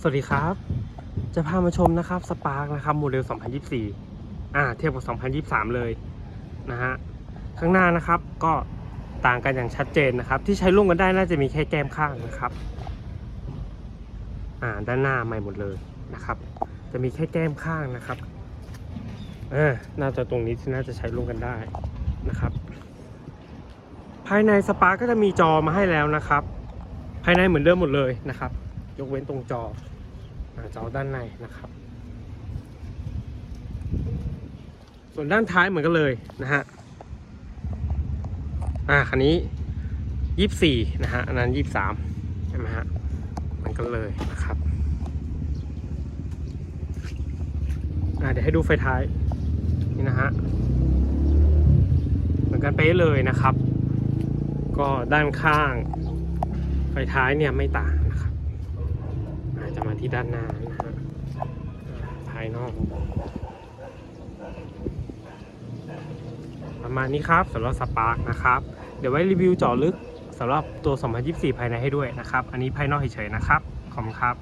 สวัสดีครับ จะพามาชมนะครับสปาร์กนะครับโมเดล 2024 อ่า เทียบกับ 2023 เลยนะฮะ ข้างหน้านะครับก็ต่างกันอย่างชัดเจนนะครับ ที่ใช้ร่วมกันได้น่าจะมีแค่แก้มข้างนะครับ อ่า ด้านหน้าใหม่หมดเลยนะครับ จะมีแค่แก้มข้างนะครับเออน่าจะตรงนี้ที่น่าจะใช้ร่วมกันได้นะครับ ภายในสปาร์กก็จะมีจอมาให้แล้วนะครับ ภายในเหมือนเดิมหมดเลยนะครับ ยกเว้นตรงจอจอด้านในนะครับ ส่วนด้านท้ายเหมือนกันเลยนะฮะอ่าคันนี้ยี่สี่นะฮะอันนั้นยี่สามใช่ไหมฮะเหมือนกันเลยนะครับอ่าเดี๋ยวให้ดูไฟท้ายนี่นะฮะเหมือนกันเป๊ะเลยนะครับ ก็ด้านข้างไฟท้ายเนี่ยไม่ต่างนะครับ จะมาที่ด้านหน้านะฮะภายนอก ประมาณนี้ครับสำหรับสปาร์กนะครับ เดี๋ยวไว้รีวิวเจาะลึกสำหรับตัว 2024 ภายในให้ด้วยนะครับ อันนี้ภายนอกเฉยๆนะครับ ขอบคุณครับ